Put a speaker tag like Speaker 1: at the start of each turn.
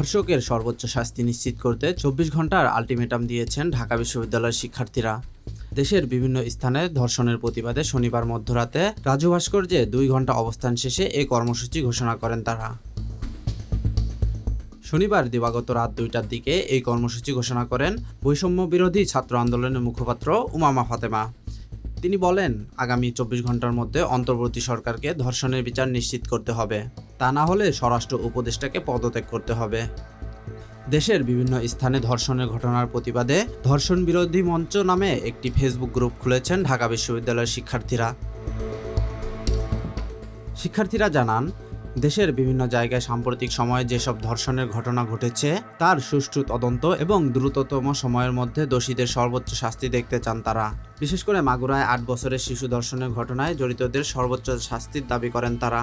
Speaker 1: ধর্ষকের সর্বোচ্চ শাস্তি নিশ্চিত করতে চব্বিশ ঘণ্টার আলটিমেটাম দিয়েছেন ঢাকা বিশ্ববিদ্যালয়ের শিক্ষার্থীরা। দেশের বিভিন্ন স্থানে ধর্ষণের প্রতিবাদে শনিবার মধ্যরাতে রাজু ভাস্কর্যে দুই ঘণ্টা অবস্থান শেষে এই কর্মসূচি ঘোষণা করেন তারা। শনিবার দিবাগত রাত দুইটার দিকে এই কর্মসূচি ঘোষণা করেন বৈষম্য বিরোধী ছাত্র আন্দোলনের মুখপাত্র উমামা ফাতেমা। তিনি বলেন, আগামী চব্বিশ ঘণ্টার মধ্যে অন্তর্বর্তী সরকারকে ধর্ষণের বিচার নিশ্চিত করতে হবে। তা না হলে স্বরাষ্ট্র উপদেষ্টাকে পদত্যাগ করতে হবে। দেশের বিভিন্ন স্থানে ধর্ষণের ঘটনার প্রতিবাদে ধর্ষণ বিরোধী মঞ্চ নামে একটি ফেসবুক গ্রুপ খুলেছেন ঢাকা বিশ্ববিদ্যালয়ের শিক্ষার্থীরা। শিক্ষার্থীরা জানান, দেশের বিভিন্ন জায়গায় সাম্প্রতিক সময়ে যেসব ধর্ষণের ঘটনা ঘটেছে, তার সুষ্ঠু তদন্ত এবং দ্রুততম সময়ের মধ্যে দোষীদের সর্বোচ্চ শাস্তি দেখতে চান তারা। বিশেষ করে মাগুরায় আট বছরের শিশু ধর্ষণের ঘটনায় জড়িতদের সর্বোচ্চ শাস্তির দাবি করেন তারা।